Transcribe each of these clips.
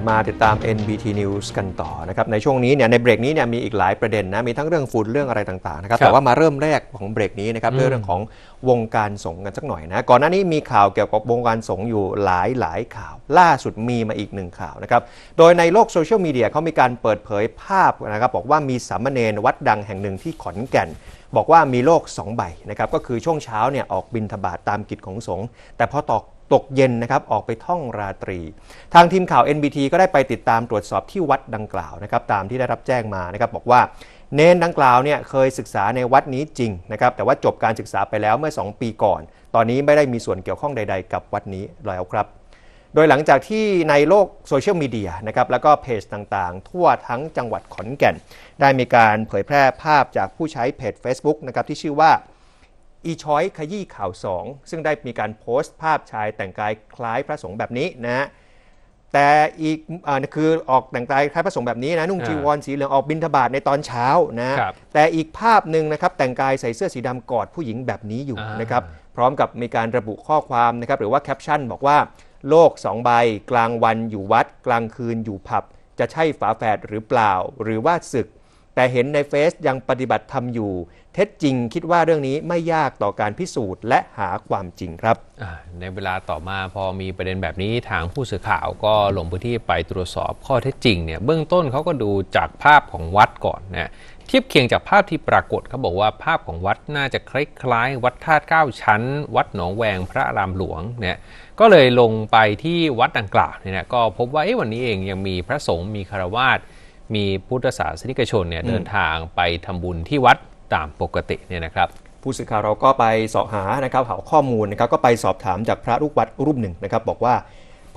ลับมาติดตาม NBT News กันต่อนะครับในช่วงนี้เนี่ยในเบรกนี้เนี่ยมีอีกหลายประเด็นนะมีทั้งเรื่องฝุ่นเรื่องอะไรต่างๆนะครับครับแต่ว่ามาเริ่มแรกของเบรกนี้นะครับอืมด้วยเรื่องของวงการสงฆ์กันสักหน่อยนะก่อนหน้านี้มีข่าวเกี่ยวกับวงการสงฆ์อยู่หลายหลายข่าว ล่าสุดมีมาอีกหนึ่งข่าวนะครับโดยในโลกโซเชียลมีเดียเขามีการเปิดเผยภาพนะครับบอกว่ามีสามเณรวัดดังแห่งหนึ่งที่ขอนแก่นบอกว่ามีโลกสองใบนะครับก็คือช่วงเช้าเนี่ยออกบินทบาทตามกิจของสงฆ์แต่พอตก ตกเย็นนะครับออกไปท่องราตรี ทางทีมข่าว NBT ก็ได้ไปติดตามตรวจสอบที่วัดดังกล่าวนะครับตามที่ได้รับแจ้งมานะครับบอกว่าเนนดังกล่าวเนี่ยเคยศึกษาในวัดนี้จริงนะครับแต่ว่าจบการศึกษาไปแล้วเมื่อ 2 ปีก่อน ตอนนี้ไม่ได้มีส่วนเกี่ยวข้องใด ๆ กับวัดนี้แล้วครับ โดยหลังจากที่ในโลกโซเชียลมีเดียนะครับแล้วก็เพจต่างๆ ทั่วทั้งจังหวัดขอนแก่น ได้มีการเผยแพร่ภาพจากผู้ใช้เพจ Facebook นะครับที่ชื่อว่า อีช้อยขยี้ข่าว 2 ซึ่งได้มีการโพสต์ภาพชายแต่งกายคล้ายพระสงฆ์แบบนี้นะฮะแต่อีกอาคือออกแต่งกายคล้ายพระสงฆ์แบบนี้นะนุ่งอ่าจีวรสีเหลืองออกบิณฑบาตในตอนเช้านะครับแต่อีกภาพหนึ่งนะครับแต่งกายใส่เสื้อสีดำกอดผู้หญิงแบบนี้อยู่อ่านนะครับพร้อมกับมีการระบุข้อความนะครับหรือว่าแคปชั่นบอกว่า โลกสองใบกลางวันอยู่วัด กลางคืนอยู่ผับ จะใช่ฝาแฝดหรือเปล่า หรือว่าศึก แต่เห็นในเฟซยังปฏิบัติธรรมอยู่ เท็จจริงคิดว่าเรื่องนี้ไม่ยากต่อการพิสูจน์และหาความจริงครับ ในเวลาต่อมาพอมีประเด็นแบบนี้ทางผู้สื่อข่าวก็ลงพื้นที่ไปตรวจสอบข้อเท็จจริงเนี่ยเบื้องต้นเขาก็ดูจากภาพของวัดก่อนนะเทียบเคียงจากภาพที่ปรากฏเขาบอกว่าภาพของวัดน่าจะคล้ายๆ วัดธาตุเก้าชั้น วัดหนองแวงพระอารามหลวงเนี่ยก็เลยลงไปที่วัดดังกล่าวเนี่ยนะก็พบว่าเอ๊ะวันนี้เองยังมีพระสงฆ์มีคารวาส มีพุทธศาสนิกชนเนี่ยเดินทางไปทำบุญที่วัดตามปกติเนี่ยนะครับผู้สื่อข่าวเราก็ไปสอบหานะครับหาข้อมูลนะครับก็ไปสอบถามจากพระลูกวัดรูปหนึ่งนะครับบอกว่า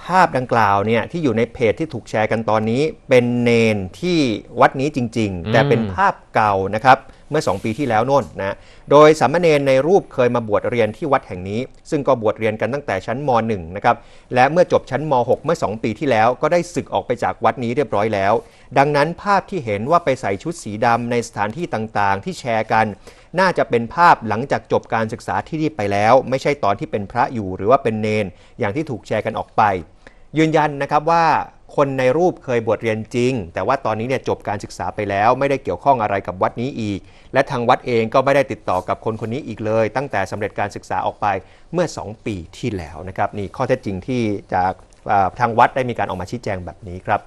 ภาพดังกล่าวเนี่ยที่อยู่ในเพจที่ถูกแชร์กันตอนนี้ เป็นเนนที่วัดนี้จริง ๆ แต่เป็นภาพเก่านะครับ เมื่อ 2 ปีที่แล้วโน่นนะ โดยสามเณรในรูปเคยมาบวชเรียนที่วัดแห่งนี้ ซึ่งก็บวชเรียนกันตั้งแต่ชั้นม .1 นะครับ และเมื่อจบชั้นม .6 เมื่อ 2 ปีที่แล้วก็ได้ศึกออกไปจากวัดนี้เรียบร้อยแล้ว ดังนั้นภาพที่เห็นว่าไปใส่ชุดสีดำในสถานที่ต่างๆ ที่แชร์กัน น่าจะเป็นภาพหลังจากจบการศึกษาที่นี่ไปแล้ว ไม่ใช่ตอนที่เป็นพระอยู่หรือว่าเป็นเนนอย่างที่ถูกแชร์กันออกไป ยืนยันนะครับว่า คนในรูปเคยบวชเรียนจริง แต่ว่าตอนนี้เนี่ยจบการศึกษาไปแล้ว ไม่ได้เกี่ยวข้องอะไรกับวัดนี้อีก และทางวัดเองก็ไม่ได้ติดต่อกับคนคนนี้อีกเลย ตั้งแต่สำเร็จการศึกษาออกไปเมื่อ 2 ปีที่แล้วนะครับนี่ข้อเท็จจริงที่จากทางวัดได้มีการออกมาชี้แจงแบบนี้ครับ